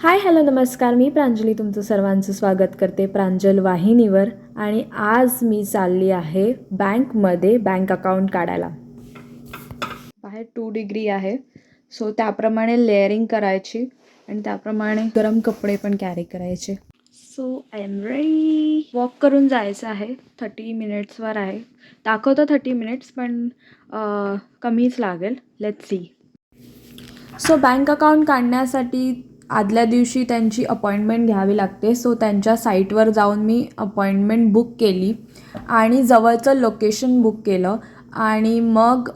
Hi hello नमस्कार. मी प्रांजली तुमचं सर्वांचं स्वागत करते प्रांजल वाहिनीवर. आणि आज मी चालली आहे बँकमध्ये बँक अकाउंट काढायला. बाहेर टू डिग्री आहे. सो त्याप्रमाणे लेअरिंग करायची आणि त्याप्रमाणे गरम कपडे पण कॅरी करायचे. So I am ready walk करून जायचं आहे. थर्टी मिनिट्सवर आहे. दाखवतं थर्टी मिनिट्स पण कमीच लागेल. Let see so bank account काढण्यासाठी आदल्या दिवशी त्यांची अपॉइंटमेंट घ्यावी लागते. सो त्यांच्या साईटवर जाऊन मी अपॉइंटमेंट बुक केली आणि जवळचं लोकेशन बुक केलं. आणि मग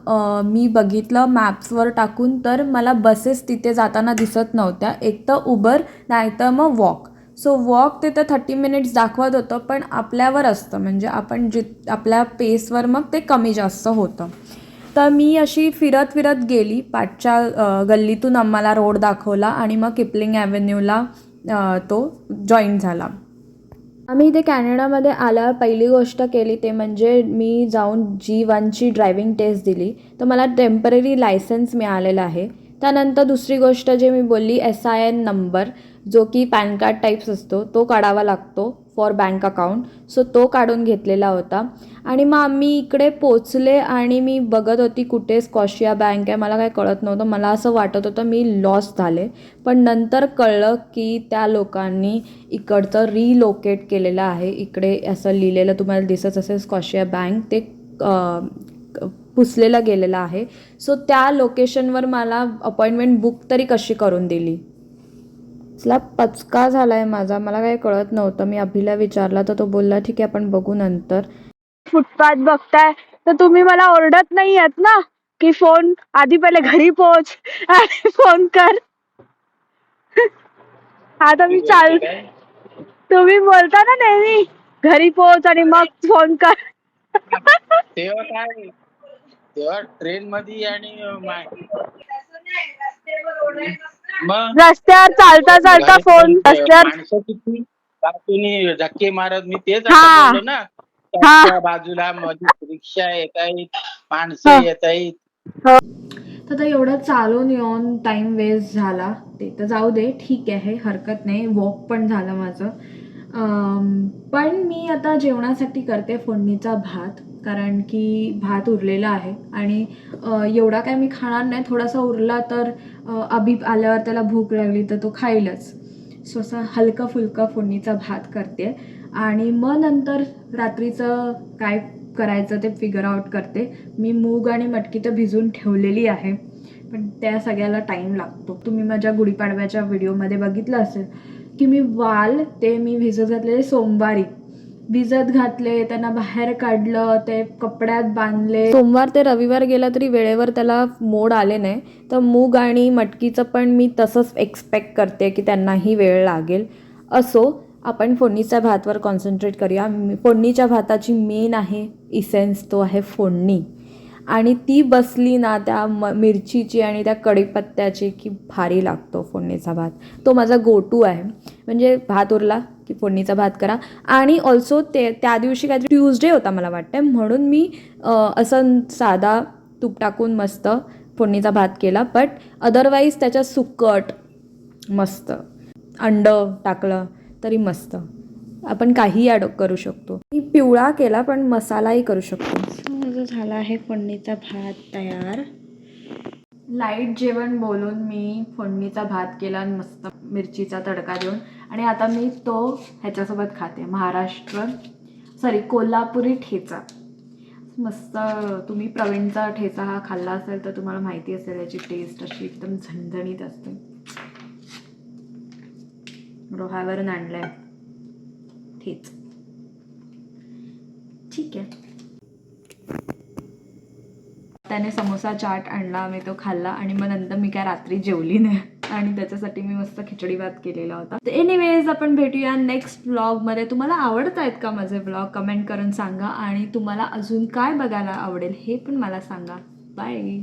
मी बघितलं मॅप्सवर टाकून तर मला बसेस तिथे जाताना दिसत नव्हत्या. एक तर उबर नाहीतर मग वॉक. सो वॉक तिथं थर्टी मिनिट्स दाखवत होतं पण आपल्यावर असतं. म्हणजे आपण जित आपल्या पेसवर मग ते कमी जास्त होतं. तर मी अशी फिरत फिरत गेली. पाठच्या गल्लीतून आम्हाला रोड दाखवला आणि मग किपलिंग ॲव्हेन्यूला तो जॉईन झाला. आम्ही इथे कॅनडामध्ये आल्यावर पहिली गोष्ट केली ते म्हणजे मी जाऊन जी वनची ड्रायव्हिंग टेस्ट दिली. तर मला टेंपररी लायसन्स मिळालेलं आहे. त्यानंतर दुसरी गोष्ट जे मी बोलली एस आय एन नंबर जो की पॅन कार्ड टाईप्स असतो तो काढावा लागतो. फॉर बँक अकाउंट सो तो काढून घेतलेला होता. आणि मग आम्ही इकडे पोचले आणि मी बघत होती कुठे स्कॉशिया बँक आहे. मला काय कळत नव्हतं. मला असं वाटत होतं मी लॉस झाले. पण नंतर कळलं की त्या लोकांनी इकडचं रिलोकेट केलेलं आहे. इकडे असं लिहिलेलं तुम्हाला दिसत असेल स्कॉशिया बँक ते पुसलेलं गेलेलं आहे. सो त्या लोकेशनवर मला अपॉइंटमेंट बुक तरी कशी करून दिली? चला पचका झाला आहे माझा. मला काही कळत नव्हतं. मी अभिला विचारला तर तो बोलला ठीक आहे आपण बघू नंतर. फुटपाथ बघताय? तर तुम्ही मला ओरडत नाही आहेत ना? की फोन आधी पहिले घरी पोहोच आणि फोन कर. आता मी चाल तुम्ही बोलता ना नेहमी घरी पोहोच आणि मग फोन कर. तेव्हा काय? तेव्हा ट्रेन मध्ये आणि मग? रस्त्यावर चालता चालता फोन रस्त्यावर माणसं किती? बाजूनी धक्के मारत? मी तेच हा. आता बोललो ना. हा. त्या बाजूला मध्ये रिक्षा येत आहेत माणसं हा. येत आहेत. तर आता एवढं चालून येऊन टाईम वेस्ट झाला. ते तर जाऊ दे ठीक आहे हरकत नाही. वॉक पण झालं माझं. पण मी आता जेवणासाठी करते फोडणीचा भात कारण की भात उरलेला आहे. आणि एवढा काय मी खाणार नाही थोडासा उरला तर अभी आल्यावर त्याला भूक लागली तर तो खाईलच. सो असा हलका फुलका फोडणीचा भात करते. आणि मग नंतर रात्रीचं काय करायचं ते फिगर आउट करते. मी मूग आणि मटकी तर भिजून ठेवलेली आहे पण त्या सगळ्याला टाईम लागतो. तुम्ही माझ्या गुढीपाडव्याच्या व्हिडिओमध्ये बघितलं असेल की मी वाल ते मी भिजत घातलेले सोमवारी. भिजत घातले त्यांना बाहेर काढलं ते कपड्यात बांधले. सोमवार ते रविवार गेला तरी वेळेवर त्याला मोड आले नाही. तर मूग आणि मटकीचं पण मी तसंच एक्सपेक्ट करते की त्यांनाही वेळ लागेल. असो आपण फोडणीच्या भातवर कॉन्सन्ट्रेट करूया. मी- फोडणीच्या भाताची मेन आहे इसेन्स तो आहे फोडणी. आणि ती बसली ना त्या म मिरचीची आणि त्या कढीपत्त्याची की भारी लागतो फोडणीचा भात. तो माझा गो टू आहे. म्हणजे भात उरला की फोडणीचा भात करा. आणि ऑल्सो ते त्या दिवशी काहीतरी ट्यूजडे होता मला वाटतं म्हणून मी असं साधा तूप टाकून मस्त फोडणीचा भात केला. बट अदरवाईज त्याच्या सुकट मस्त. अंड टाकलं तरी मस्त. आपण काही ॲड करू शकतो. मी पिवळा केला पण मसालाही करू शकतो. झाला आहे फोडणीचा भात तयार. लाइट जेवण बोलून मी फोडणीचा भात केला आणि मस्त मिरचीचा तडका देऊन. आणि आता मी तो ह्याच्यासोबत खाते महाराष्ट्र सॉरी कोल्हापुरी ठेचा. मस्त तुम्ही प्रवीणचा ठेचा हा खाल्ला असेल तर तुम्हाला माहिती असेल याची टेस्ट अशी एकदम झणझणीत असते. रोहावरून आणलाय. ठेच. ठीक आहे. त्याने समोसा चाट आणला मी तो खाल्ला आणि मग नंतर मी काय रात्री जेवली नाही. आणि त्याच्यासाठी मी मस्त खिचडी भात केलेला होता. तर एनिवेज आपण भेटूया नेक्स्ट ब्लॉगमध्ये तुम्हाला आवडत आहेत का माझे ब्लॉग कमेंट करून सांगा. आणि तुम्हाला अजून काय बघायला आवडेल हे पण मला सांगा. बाय